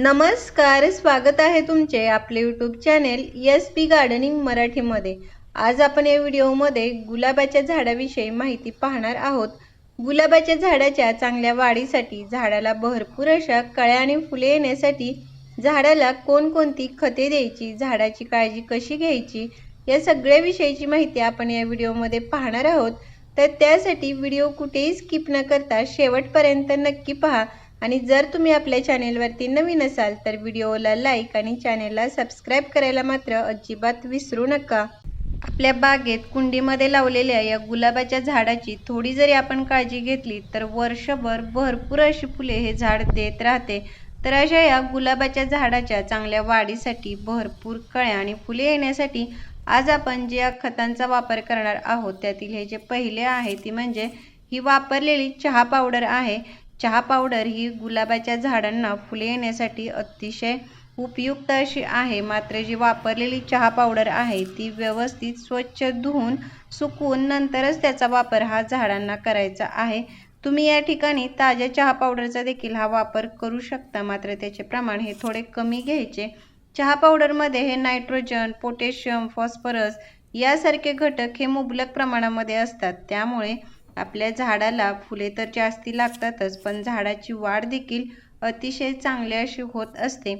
नमस्कार स्वागत आहे तुमचे आपले YouTube channel S P gardening मराठीमध्ये. आज आपण या व्हिडिओमध्ये गुलाबाच्या झाडाविषयी माहिती पाहणार आहोत. गुलाबाच्या झाडाच्या चांगल्या वाढीसाठी झाडाला भरपूर अशा कळ्या आणि फुले येण्यासाठी झाडाला कोणकोणती खते द्यायची झाडाची काळजी कशी घ्यायची या सगळ्या विषयीची माहिती आपण या व्हिडिओमध्ये पाहणार आहोत. तर त्यासाठी व्हिडिओ कुठेही स्किप न करता शेवटपर्यंत नक्की पहा. आणि जर तुम्ही आपल्या चॅनेलवरती नवीन असाल तर व्हिडिओला लाईक आणि चॅनेलला सबस्क्राईब करायला मात्र अजिबात विसरू नका. आपल्या बागेत कुंडीमध्ये लावलेल्या या गुलाबाच्या झाडाची थोडी जरी आपण काळजी घेतली तर वर्षभर भरपूर अशी फुले हे झाड देत राहते. तर अशा या गुलाबाच्या झाडाच्या चांगल्या वाढीसाठी भरपूर कळ्या आणि फुले येण्यासाठी आज आपण ज्या खतांचा वापर करणार आहोत त्यातील हे जे पहिले आहे ती म्हणजे ही वापरलेली चहा पावडर आहे. चहा पावडर ही गुलाबाच्या झाडांना फुले येण्यासाठी अतिशय उपयुक्त अशी आहे. मात्र जी वापरलेली चहा पावडर आहे ती व्यवस्थित स्वच्छ धुवून सुकवून नंतरच त्याचा वापर हा झाडांना करायचा आहे. तुम्ही या ठिकाणी ताज्या चहा पावडरचा देखील हा वापर करू शकता मात्र त्याचे प्रमाण हे थोडे कमी घ्यायचे. चहा पावडरमध्ये हे नायट्रोजन पोटॅशियम फॉस्फरस यासारखे घटक हे मुबलक प्रमाणामध्ये असतात. त्यामुळे आपल्या झाडाला फुले तर जास्ती लागतातच पण झाडाची वाढ देखील अतिशय चांगली अशी होत असते.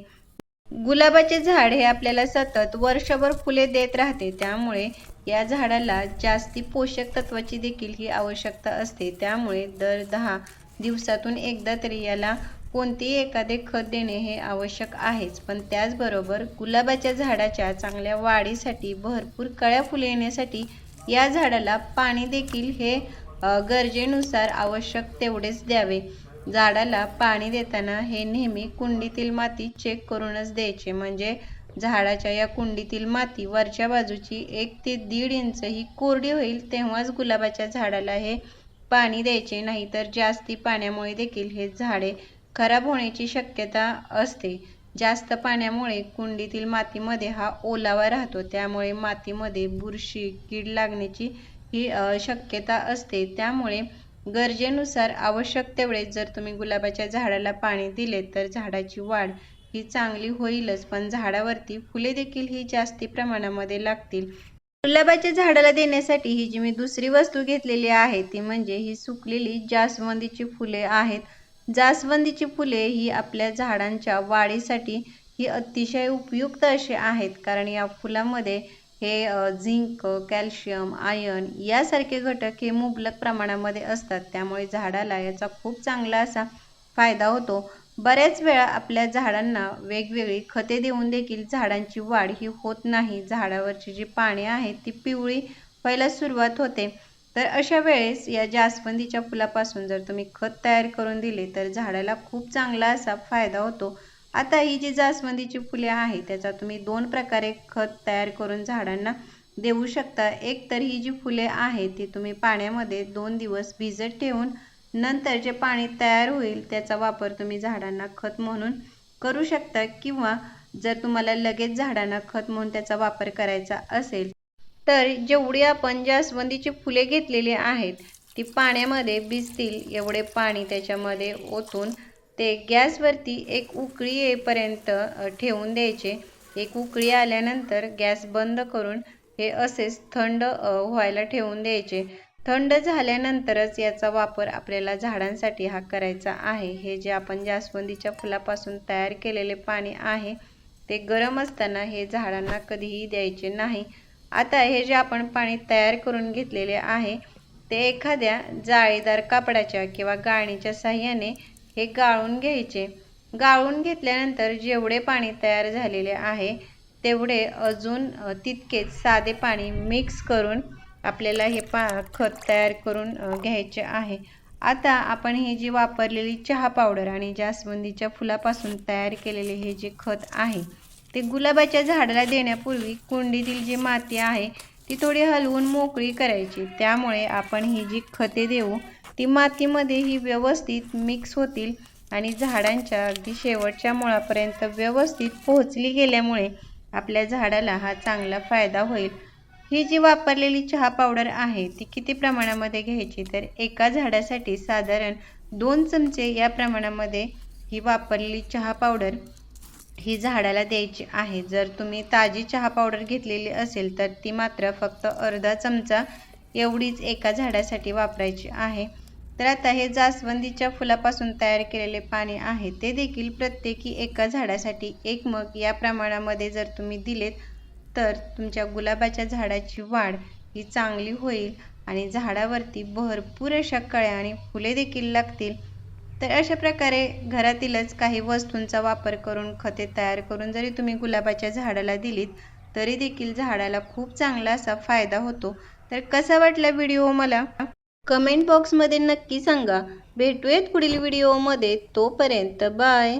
गुलाबाचे झाड हे आपल्याला सतत वर्षभर फुले देत राहते त्यामुळे या झाडाला जास्ती पोषक तत्वाची देखील ही आवश्यकता असते. त्यामुळे दर दहा दिवसातून एकदा तरी याला कोणतेही एखादे खत देणे हे आवश्यक आहेच. पण त्याचबरोबर गुलाबाच्या झाडाच्या चांगल्या वाढीसाठी भरपूर कळ्या फुले येण्यासाठी या झाडाला पाणी देखील हे गरजेनुसार आवश्यक तेवढेच द्यावे. झाडाला पाणी देताना हे नेहमी कुंडीतील माती चेक करूनच द्यायचे. म्हणजे झाडाच्या या कुंडीतील माती वरच्या बाजूची एक ते दीड इंच ही कोरडी होईल तेव्हाच गुलाबाच्या झाडाला हे पाणी द्यायचे. नाहीतर जास्ती पाण्यामुळे देखील हे झाडे खराब होण्याची शक्यता असते. जास्त पाण्यामुळे कुंडीतील मातीमध्ये हा ओलावा राहतो. त्यामुळे मातीमध्ये बुरशी कीड लागण्याची ही शक्यता असते. त्यामुळे गरजेनुसार आवश्यक तेवढे जर तुम्ही गुलाबाच्या झाडाला पाणी दिले तर झाडाची वाढ ही चांगली होईलच पण झाडावरती फुले देखील ही जास्ती प्रमाणामध्ये लागतील. गुलाबाच्या झाडाला देण्यासाठी ही जी मी दुसरी वस्तू घेतलेली आहे ती म्हणजे ही सुकलेली जास्वंदीची फुले आहेत. जास्वंदीची फुले ही आपल्या झाडांच्या वाढीसाठी ही अतिशय उपयुक्त अशी आहेत कारण या फुलामध्ये हे झिंक कॅल्शियम आयर्न यासारखे घटक हे मुबलक प्रमाणामध्ये असतात. त्यामुळे झाडाला याचा खूप चांगला असा फायदा होतो. बऱ्याच वेळा आपल्या झाडांना वेगवेगळी खते देऊन देखील झाडांची वाढ ही होत नाही. झाडावरची जी पाने आहेत ती पिवळी व्हायला सुरुवात होते. तर अशा वेळेस या जास्वंदीच्या फुलापासून जर तुम्ही खत तयार करून दिले तर झाडाला खूप चांगला असा फायदा होतो. आता ही जी जास्वंदीची फुले आहे त्याचा तुम्ही दोन प्रकारे खत तयार करून झाडांना देऊ शकता. एक तर ही जी फुले आहे ती तुम्ही पाण्यामध्ये दोन दिवस भिजत ठेवून नंतर जे पाणी तयार होईल त्याचा वापर तुम्ही झाडांना खत म्हणून करू शकता किंवा जर तुम्हाला लगेच झाडांना खत म्हणून त्याचा वापर करायचा असेल तर जेवढी आपण जास्वंदीची फुले घेतलेली आहेत ती पाण्यामध्ये भिजतील एवढे पाणी त्याच्यामध्ये ओतून ते गॅसवरती एक उकळी येईपर्यंत ठेवून द्यायचे. एक उकळी आल्यानंतर गॅस बंद करून हे असेच थंड व्हायला ठेवून द्यायचे. थंड झाल्यानंतरच याचा वापर आपल्याला झाडांसाठी हा करायचा आहे. हे जे आपण जास्वंदीच्या फुलापासून तयार केलेले पाणी आहे ते गरम असताना हे झाडांना कधीही द्यायचे नाही. आता हे जे आपण पाणी तयार करून घेतलेले आहे ते एखाद्या जाळीदार कापडाच्या किंवा गाळणीच्या साह्याने हे गाळून घ्यायचे. गाळून घेतल्यानंतर जेवढे पाणी तयार झालेले आहे तेवढे अजून तितकेच साधे पाणी मिक्स करून आपल्याला हे पा खत तयार करून घ्यायचे आहे. आता आपण ही जी वापरलेली चहा पावडर आणि जास्वंदीच्या फुलापासून तयार केलेले हे जे खत आहे ते गुलाबाच्या झाडाला देण्यापूर्वी कुंडीतील जी माती आहे ती थोडी हलवून मोकळी करायची. त्यामुळे आपण ही जी खते देऊ ती मातीमध्ये ही व्यवस्थित मिक्स होतील आणि झाडांच्या अगदी शेवटच्या मुळापर्यंत व्यवस्थित पोहोचली गेल्यामुळे आपल्या झाडाला हा चांगला फायदा होईल. ही जी वापरलेली चहा पावडर आहे ती किती प्रमाणामध्ये घ्यायची? तर एका झाडासाठी साधारण दोन चमचे या प्रमाणामध्ये ही वापरलेली चहा पावडर ही झाडाला द्यायची आहे. जर तुम्ही ताजी चहा पावडर घेतलेली असेल तर ती मात्र फक्त अर्धा चमचा एवढीच एका झाडासाठी वापरायची आहे. तर आता हे जास्वंदीच्या फुलापासून तयार केलेले पाने आहे. ते देखील प्रत्येकी एका झाडासाठी एक मग. या प्रमाणामध्ये जर तुम्ही दिलेत तर तुमच्या गुलाबाच्या झाडाची वाढ ही चांगली होईल आणि झाडावरती भरपूर अशा कळ्या आणि फुले देखील लागतील. तर अशा प्रकारे घरातीलच काही वस्तूंचा वापर करून खते तयार करून जरी तुम्ही गुलाबाच्या झाडाला दिलीत तरी देखील झाडाला खूप चांगला असा फायदा होतो. तर कसा वाटला व्हिडिओ मला? कमेंट बॉक्समध्ये नक्की सांगा. भेटूयात पुढील व्हिडिओमध्ये तोपर्यंत बाय.